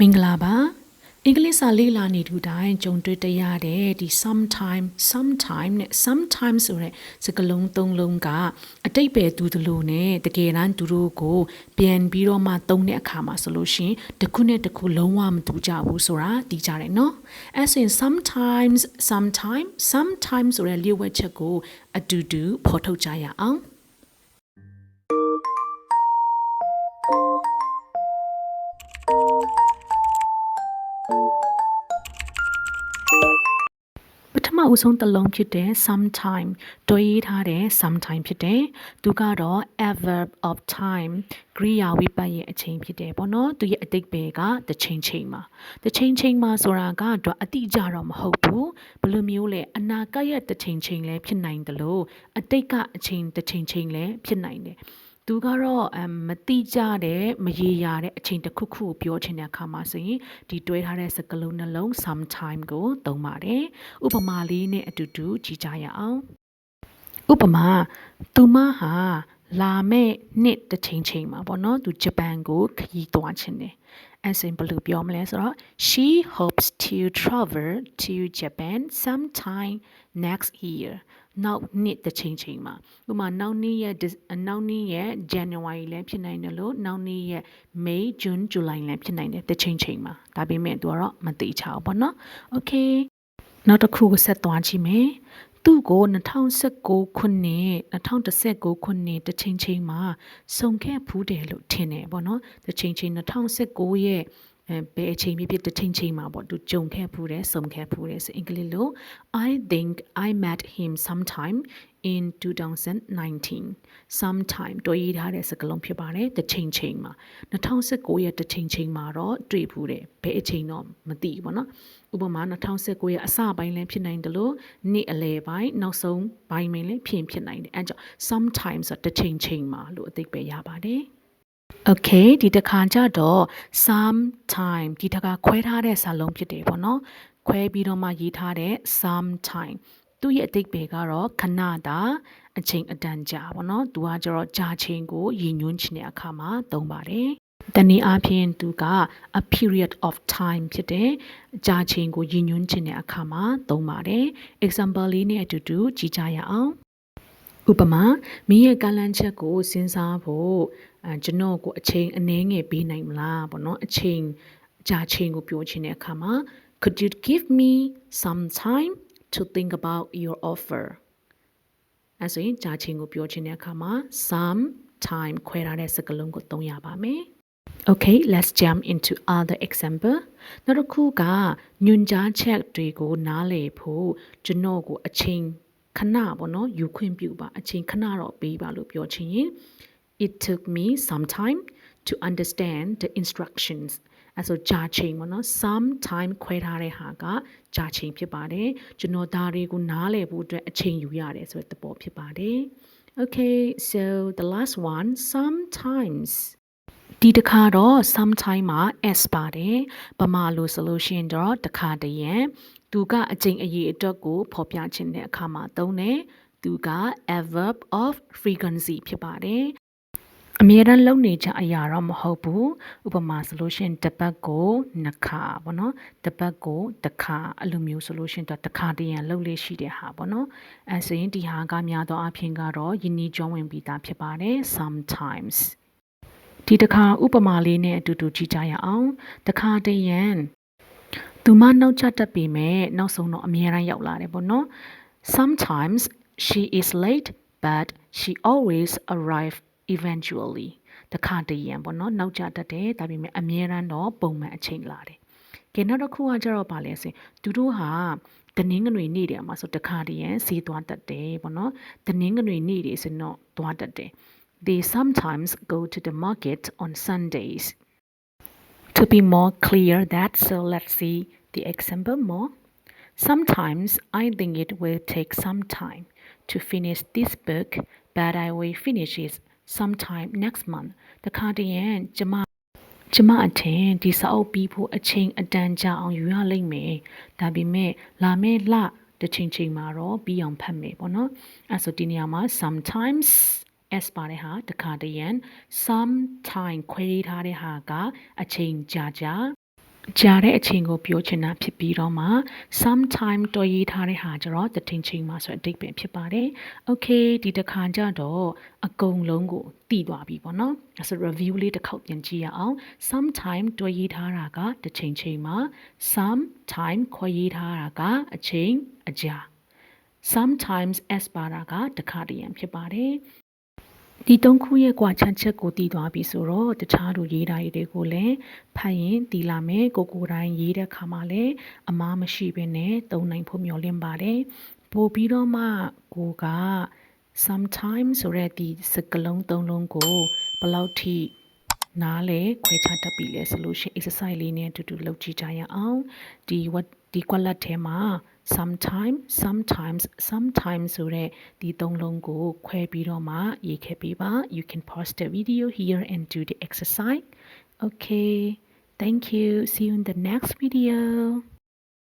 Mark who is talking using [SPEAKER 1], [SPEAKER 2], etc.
[SPEAKER 1] မင်္ဂလာပါအင်္ဂလိပ်စာလေ့လာနေသူတိုင်းကြုံတွေ့တရတဲ့ဒီ sometime sometime နဲ့ sometimes ဆိုတဲ့စကားလုံးသုံးလုံးကအတိတ်ပဲတူသလိုနဲ့တကယ်တမ်းသူတို့ကိုပြန်ပြီးတော့မှသုံးတဲ့အခါမှာဆိုလို့ရှရင်တစ်ခုနဲ့တစ်ခုလုံးဝမတူကြဘူးဆိုတာသိကြတယ်နော် as in sometimes sometime sometimes ဆိုတဲ့လျှို့ဝှက်ချက်ကိုအတူတူဖော်ထုတ်ကြရအောင် မအဦးဆုံးတစ်လုံးဖြစ်တဲ့ sometime တွဲရေးထားတဲ့ sometime ဖြစ်တယ်။သူကတော့ adverb of time ကရိယာဝိပတ်ရဲ့အချိန်ဖြစ်တယ်ပေါ့နော်။သူရဲ့အတိတ်ပဲကတစ်ချိန်ချိန်မှာတစ်ချိန်ချိန်မှာဆိုတာကတော့အတိအကျတော့မဟုတ်ဘူး။ဘယ်လိုမျိုးလဲအနာဂတ်ရဲ့တစ်ချိန်ချိန်လည်းဖြစ်နိုင်တယ်လို့အတိတ်ကအချိန်တစ်ချိန်ချိန်လည်းဖြစ်နိုင်တယ်။ သူကတော့အမတိကြတဲ့မရေရာတဲ့အချိန်တစ်ခုခုကိုပြောချင်တဲ့အခါမှာဆိုရင်ဒီတွဲထားတဲ့စကားလုံးနှလုံး sometime ကိုသုံးပါတယ်ဥပမာလေးနဲ့အတူတူကြည့်ကြရအောင်ဥပမာသူမဟာလာမဲ့နှစ်တစ်ချိန်ချိန်မှာပေါ့နော်သူဂျပန်ကိုခရီးသွားချင်တယ်အစင်ဘယ်လိုပြောမလဲဆိုတော့ she hopes to travel to Japan sometime next year နောက်နှစ်တစ်ချိန်ချိန်မှာဥပမာနောက်နှစ်ရဲ့ Dis- နောက်နှစ်ရဲ့ January လည်းဖြစ်နိုင်တယ်လို့နောက်နှစ်ရဲ့ May June July လည်းဖြစ်နိုင်တယ်တစ်ချိန်ချိန်မှာဒါပေမဲ့သူကတော့မသိချဘူးပေါ့နော် Okay နောက်တစ်ခုကိုဆက်သွားကြည့်မယ်သူ့ကို2019ခုနှစ်2019ခုနှစ်တစ်ချိန်ချိန်မှာစုံခဲ့ဖူးတယ်လို့ထင်တယ်ပေါ့နော်တစ်ချိန်ချိန်2019ရဲ့ အဲဘယ်အချိန်ဖြစ်ဖြစ်တစ်ချိန်ချိန်မှာပေါ့သူကြုံခဲ့ဖူးတယ်စုံခဲ့ဖူးတယ်ဆိုအင်္ဂလိပ်လို I think I met him sometime in 2019 sometime တွေ့ရထားတဲ့စကားလုံးဖြစ်ပါတယ်တစ်ချိန်ချိန်မှာ2019ရဲ့တစ်ချိန်ချိန်မှာတော့တွေ့ဖူးတယ်ဘယ်အချိန်တော့မသိဘူးပေါ့နော်ဥပမာ2019ရဲ့အစပိုင်းလည်းဖြစ်နိုင်တယ်လို့နေ့အလယ်ပိုင်းနောက်ဆုံးပိုင်းမင်းလည်းဖြစ်ရင်ဖြစ်နိုင်တယ်အဲကြောင့် sometimes ဆိုတစ်ချိန်ချိန်မှာလို့အသိပဲရပါတယ် Okay ဒီတစ်ခါကျတော့ sometime ဒီတစ်ခါခွဲထားတဲ့စာလုံးဖြစ်တယ်ပေါ့နော်ခွဲပြီးတော့မှရေးထားတဲ့ sometime သူ့ရဲ့အတိတ်ပဲကတော့ခဏတာအချိန်အတန်ကြာပေါ့နော်သူကကျတော့ကြာချိန်ကိုရည်ညွှန်းချင်တဲ့အခါမှာသုံးပါတယ်တနည်းအားဖြင့်သူက a period of time ဖြစ်တဲ့ကြာချိန်ကိုရည်ညွှန်းချင်တဲ့အခါမှာသုံးပါတယ် example လေးနဲ့အတူတူကြည့်ကြရအောင် ဥပမာမင်းရဲ့ကလန်းချက်ကိုစဉ်းစားဖို့အဲကျွန်တော်ကိုအချိန်အနည်းငယ်ပေးနိုင်မလားပေါ့နော်အချိန်ကြာချိန်ကိုပြောချင်တဲ့အခါမှာ could you give me some time to think about your offer အဲဆိုရင်ကြာချိန်ကိုပြောချင်တဲ့အခါမှာ some time ခွဲထားတဲ့စကားလုံးကိုသုံးရပါမယ် Okay, let's jump into other example. နောက်တစ်ခုကညွန်ကြားချက်တွေကိုနားလည်ဖို့ကျွန်တော်ကိုအချိန်ခ ဏပေါ့နော်ယူခွင့်ပြုပါအချိန်ခဏတော့ပေးပါလို့ပြောချင်ရင် it took me some time to understand the instructions အဲဆိုကြာချိန်ပေါ့နော် some time ခွဲထားတဲ့ဟာကကြာချိန်ဖြစ်ပါတယ်ကျွန်တော်ဒါတွေကိုနားလည်ဖို့အတွက်အချိန်ယူရတယ်ဆိုတဲ့သဘောဖြစ်ပါတယ် Okay so the last one sometimes ဒီတစ်ခါတော့ sometime မှာ s ပါတယ်ပမာလို့ဆိုလို့ရှိရင်တော့တစ်ခါတည်းရန်သူကအကျင့်အရေးအတွက်ကိုဖော်ပြခြင်းတဲ့အခါမှာသုံးတယ်သူက adverb of frequency ဖြစ်ပါတယ်အမြဲတမ်းလုပ်နေကြအရာတော့မဟုတ်ဘူးဥပမာဆိုလို့ရှိရင်တစ်ပတ်ကိုနှစ်ခါပေါ့နော်တစ်ပတ်ကိုတစ်ခါအဲ့လိုမျိုးဆိုလို့ရှိရင်တော့တစ်ခါတည်းရန်လုပ်လေးရှိတဲ့ဟာပေါ့နော်အဲဆိုရင်ဒီဟာကများသောအားဖြင့်ကတော့ယဉ်ဤကျွမ်းဝင်ပြီးသားဖြစ်ပါတယ် sometimes ဒီတစ်ခါဥပမာလေးနဲ့အတူတူကြည့်ကြရအောင်တစ်ခါတည်းရန်သူမနှုတ်ချတတ်ပေမဲ့နောက်ဆုံးတော့အမြဲတမ်းရောက်လာတယ်ပေါ့နော် sometimes she is late but she always arrive eventually တစ်ခါတည်းရန်ပေါ့နော်နောက်ကျတတ်တယ်ဒါပေမဲ့အမြဲတမ်းတော့ပုံမှန်အချိန်လာတယ်ကဲနောက်တစ်ခုကကျတော့ဗာလဲဆိုရင်သူတို့ဟာတနင်္ဂနွေနေ့တည်းမှာဆိုတခါတည်းရန်ဈေးသွားတတ်တယ်ပေါ့နော်တနင်္ဂနွေနေ့တွေဆိုရင်တော့သွားတတ်တယ် They sometimes go to the market on Sundays. To be more clear that, so let's see the example more. Sometimes I think it will take some time to finish this book, but I will finish it sometime next month. The Cardian ကျမကျမအထင်ဒီစာအုပ်ပြီးဖို့အချိန်အတန်ကြာအောင်ယူရလိမ့်မယ်။ဒါပေမဲ့လာမယ့်လတစ်ချိန်ချိန်မှာတော့ပြီးအောင်ဖတ်မယ်ပေါ့နော်။အဲဆိုဒီနေရာမှာ sometimes s ပါတဲ့ဟာတခါတရံ some time ခွဲထားတဲ့ဟာကအချိန်ကြာကြာကြားတဲ့အချိန်ကိုပြောချင်တာဖြစ်ပြီးတော့မှ sometime တော်ရေးထားတဲ့ဟာကျတော့တထင်ချိန်မှာဆိုအတိတ်ပဲဖြစ်ပါတယ်။ Okay ဒီတစ်ခါကျတော့အကုန်လုံးကိုတည်သွားပြီပေါ့နော်။အဲဆို review လေးတစ်ခေါက်ပြန်ကြည့်ရအောင်။ sometime တော်ရေးထားတာကတချိန်ချိန်မှာ sometime ခွဲရေးထားတာကအချိန်အကြာ sometimes as ပါတာကတခါတရံဖြစ်ပါတယ်။ ဒီသုံးခုရဲ့ကွာခြားချက်ကိုတည်သွားပြီဆိုတော့တခြားလူရေးတာတွေကိုလည်းဖတ်ရင်တည်လာမယ်ကိုကိုယ်တိုင်ရေးတဲ့ခါမှာလည်းအမားမရှိဘဲနဲ့သုံးနိုင်ဖို့မျှော်လင့်ပါတယ်ပို့ပြီးတော့မှကိုက sometime ဆိုတဲ့ဒီစကားလုံးသုံးလုံးကိုဘယ်လောက်ထိနားလေခွဲခြားတတ်ပြီလဲဆိုလို့ရှိရင် exercise လေးနဲ့အတူတူလုပ်ကြည့်ကြရအောင်ဒီဝတ်ဒီကွက်လက်ထဲမှာ sometime sometimes sometimes ဆိုတဲ့ဒီသုံးလုံးကိုခွဲပြီးတော့မှရေးခဲ့ပေးပါ you can pause the video here and do the exercise okay thank you see you in the next video